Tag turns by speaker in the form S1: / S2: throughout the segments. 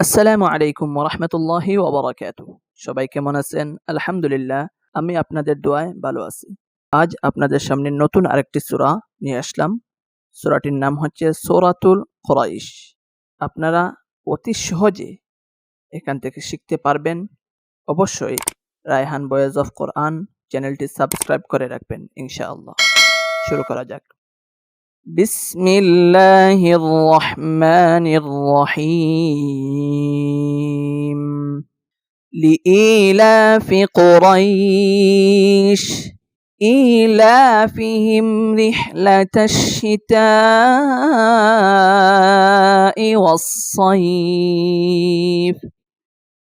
S1: আসসালামু আলাইকুম ওরহমতুল্লাহি ওবরাকাতু সবাই কেমন আছেন? আলহামদুলিল্লাহ, আমি আপনাদের দোয়ায় ভালো আছি। আজ আপনাদের সামনে নতুন আরেকটি সূরা নিয়ে আসলাম। সূরাটির নাম হচ্ছে সূরাতুল কুরাইশ। আপনারা অতি সহজে এখান থেকে শিখতে পারবেন। অবশ্যই রায়হান বয়েজ অফ কোরআন চ্যানেলটি সাবস্ক্রাইব করে রাখবেন, ইনশাআল্লাহ। শুরু করা যাক। بسم الله الرحمن الرحيم لإيلاف قريش إيلافهم رحلة الشتاء والصيف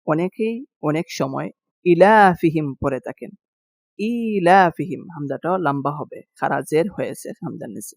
S1: অনেকেই অনেক সময় ইলাফিহিম পরে থাকেন ইলাফিহিম হামদাটাও লম্বা হবে খারাজের হয়েছে হামদার নিচে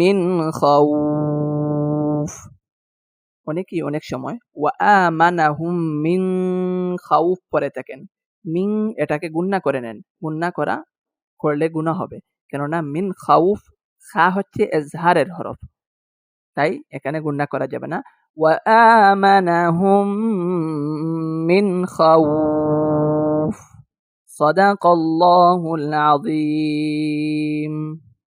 S1: মিন খাউফ অনেকেই অনেক সময় ওয়া আমানাহুম মিন খাউফ পরে থাকেন মিন এটাকে গুন্না করে নেন গুন্না করা করলে গুণা হবে কেননা মিন খাউফ খা হচ্ছে এজহারের হরফ তাই এখানে গুন্না করা যাবে না ওয়া আমানাহুম মিন খাউফ صدق الله العظيم